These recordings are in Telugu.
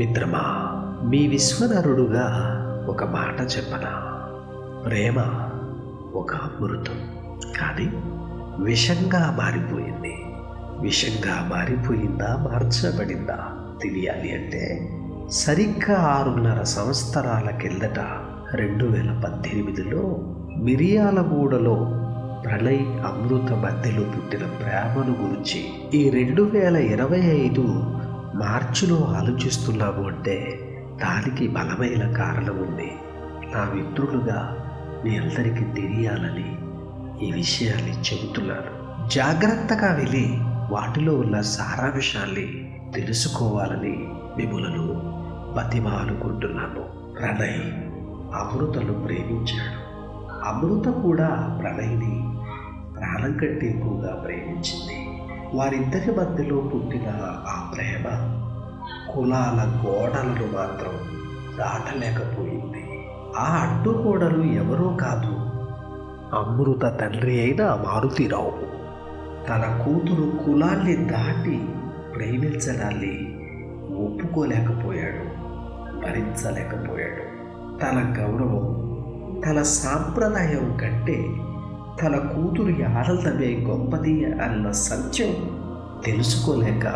మిత్రమా మీ విశ్వనరుడుగా ఒక మాట చెప్పనా? ప్రేమ ఒక అమృతం కానీ విషంగా మారిపోయింది. విషంగా మారిపోయిందా మార్చబడిందా తెలియాలి అంటే సరిగ్గా ఆరున్నర సంవత్సరాల కిందట రెండు వేల పద్దెనిమిదిలో మిరియాలగూడలో ప్రళయ్ అమృత మధ్యలో పుట్టిన ప్రేమను గురించి ఈ రెండు వేల ఇరవై ఐదు మార్చిలో ఆలోచిస్తున్నాము అంటే దానికి బలమైన కారణం ఉంది. నా మిత్రులుగా మీ అందరికీ తెలియాలని ఈ విషయాన్ని చెబుతున్నాను. జాగ్రత్తగా వెళ్ళి వాటిలో ఉన్న సారాంశాన్ని తెలుసుకోవాలని మిమ్మలను బతిమాలుకుంటున్నాను. ప్రణయ్ అమృతను ప్రేమించాడు. అమృత కూడా ప్రణయ్ని ప్రాణం కంటే ఎక్కువగా ప్రేమించింది. వారిద్దరి మధ్యలో పుట్టిన ఆ ప్రేమ కులాల గోడలను మాత్రం దాటలేకపోయింది. ఆ అడ్డుగోడలు ఎవరో కాదు అమృత తండ్రి అయిన మారుతిరావు. తన కూతురు కులాన్ని దాటి ప్రేమించడాన్ని ఒప్పుకోలేకపోయాడు భరించలేకపోయాడు. తన గౌరవం తన సాంప్రదాయం కంటే తన కూతురు ఆనందమే గొప్పది అన్న సత్యం తెలుసుకోలేక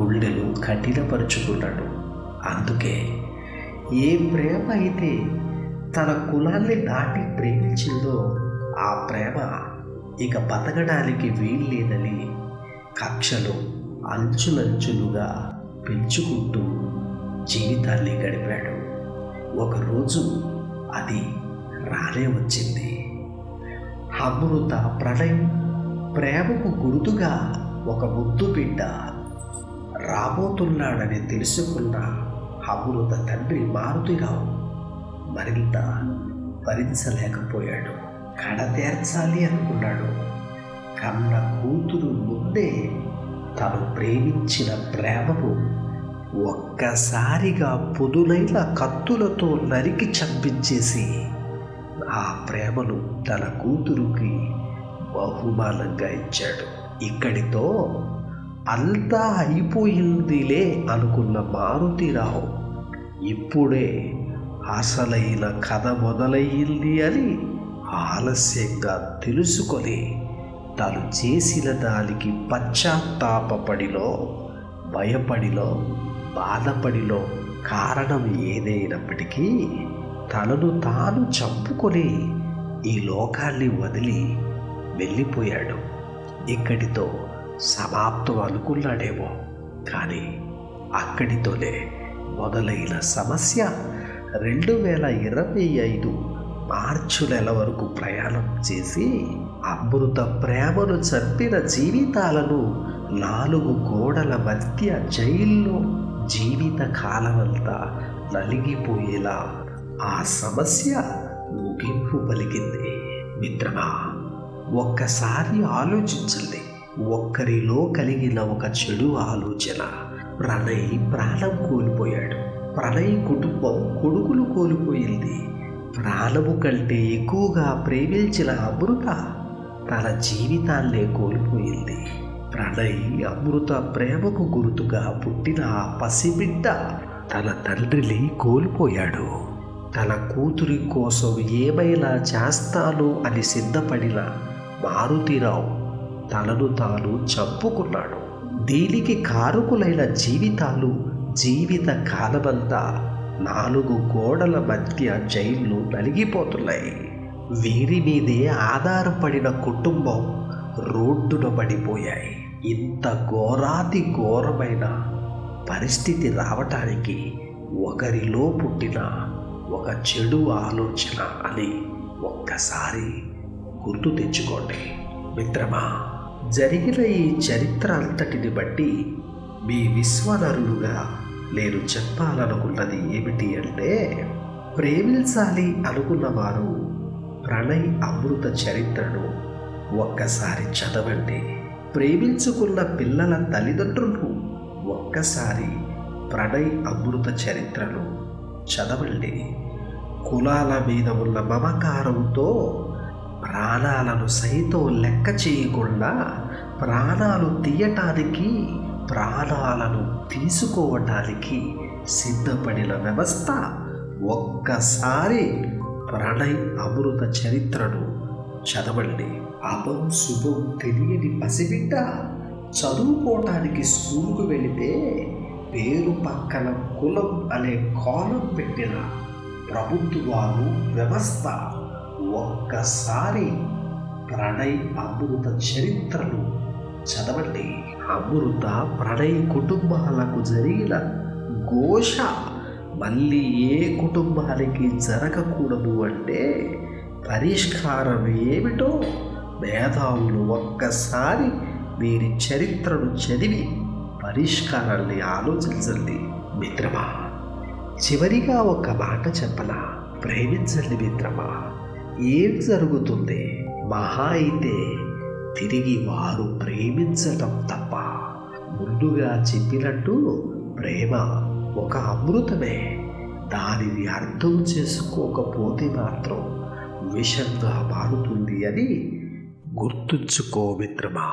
గుండెలు కఠినపరుచుకున్నాడు. అందుకే ఏ ప్రేమ అయితే తన కులాన్ని దాటి ప్రేమించిందో ఆ ప్రేమ ఇక బతకడానికి వీల్లేదని కక్షలు అంచులంచులుగా పెంచుకుంటూ జీవితాన్ని గడిపాడు. ఒకరోజు అది రానే వచ్చింది. అమృత ప్రణయం ప్రేమకు గుర్తుగా ఒక ముద్దు బిడ్డ రాబోతున్నాడని తెలుసుకున్న అమృత తండ్రి మారుతిరావు మరింత భరించలేకపోయాడు. కడతేర్చాలి అనుకున్నాడు. కన్న కూతురు ముందే తను ప్రేమించిన ప్రేమను ఒక్కసారిగా పొదులైన కత్తులతో నరికి చంపించేసి ఆ ప్రేమను తన కూతురుకి బహుమానంగా ఇచ్చాడు. ఇక్కడితో అంతా అయిపోయిందిలే అనుకున్న మారుతిరావు ఇప్పుడే అసలైన కథ మొదలయ్యింది అని ఆలస్యంగా తెలుసుకొని తను చేసిన దానికి పశ్చాత్తాపడిలో భయపడిలో బాధపడిలో కారణం ఏదైనప్పటికీ తనను తాను చంపుకొని ఈ లోకాన్ని వదిలి వెళ్ళిపోయాడు. ఇక్కడితో సమాప్తం అనుకున్నాడేమో. కానీ అక్కడితోనే మొదలైన సమస్య రెండు వేల ఇరవై ఐదు మార్చి నెల వరకు ప్రయాణం చేసి అమృత ప్రేమను చంపిన జీవితాలను నాలుగు గోడల మధ్య జైల్లో జీవిత కాలమంతా నలిగిపోయేలా ఆ సమస్య ముగింపు పలికింది. మిత్రమా ఒక్కసారి ఆలోచించండి. ఒక్కరిలో కలిగిన ఒక చెడు ఆలోచన ప్రణయ్ ప్రాణం కోల్పోయాడు. ప్రణయ్ కుటుంబం కొడుకులు కోల్పోయింది. ప్రాణము కంటే ఎక్కువగా ప్రేమించిన అమృత తన జీవితాన్నే కోల్పోయింది. ప్రణయ్ అమృత ప్రేమకు గుర్తుగా పుట్టిన ఆ పసిబిడ్డ తన తండ్రిని కోల్పోయాడు. తన కూతురి కోసం ఏమైనా చేస్తాను అని సిద్ధపడిన మారుతిరావు తనను తాను చంపుకున్నాడు. దీనికి కారకులైన జీవితాలు జీవిత కాలమంతా నాలుగు గోడల మధ్య జైళ్ళు నలిగిపోతున్నాయి. వీరి మీదే ఆధారపడిన కుటుంబం రోడ్డున పడిపోయాయి. ఇంత ఘోరాతి ఘోరమైన పరిస్థితి రావటానికి ఒకరిలో పుట్టిన ఒక చెడు ఆలోచన అని ఒక్కసారి గుర్తు తెచ్చుకోండి. మిత్రమా జరిగిన ఈ చరిత్ర అంతటిని బట్టి మీ విశ్వనరులుగా నేను చెప్పాలనుకున్నది ఏమిటి అంటే ప్రేమించాలి అనుకున్న వారు ప్రణయ్ అమృత చరిత్రను ఒక్కసారి చదవండి. ప్రేమించుకున్న పిల్లల తల్లిదండ్రులు ఒక్కసారి ప్రణయ్ అమృత చరిత్రను చదవండి. కులాల మీద ఉన్న మమకారంతో ప్రాణాలను సైతం లెక్క చేయకుండా ప్రాణాలు తీయటానికి ప్రాణాలను తీసుకోవటానికి సిద్ధపడిన వ్యవస్థ ఒక్కసారి ప్రణయ్ అమృత చరిత్రను చదవండి. అపం శుభం తెలియని పసిబిడ్డ చదువుకోవటానికి స్కూల్కు వెళితే పేరు పక్కన కులం అనే కాలం పెట్టిన ప్రభుత్వాలు వ్యవస్థ ఒక్కసారి ప్రణయ్ అమృత చరిత్రను చదవండి. అమృత ప్రణయ్ కుటుంబాలకు జరిగిన ఘోష మళ్ళీ ఏ కుటుంబానికి జరగకూడదు అంటే పరిష్కారం ఏమిటో మేధావులు ఒక్కసారి వీరి చరిత్రను చదివి పరిష్కారాన్ని ఆలోచించండి మిత్రమా. చివరిగా ఒక మాట చెప్పనా? ప్రేమించండి మిత్రమా. ఏం జరుగుతుంది? మహా అయితే తిరిగి వారు ప్రేమించటం తప్ప. ముందుగా చెప్పినట్టు ప్రేమ ఒక అమృతమే. దానిని అర్థం చేసుకోకపోతే మాత్రం విషంగా మారుతుంది అని గుర్తుంచుకో మిత్రమా.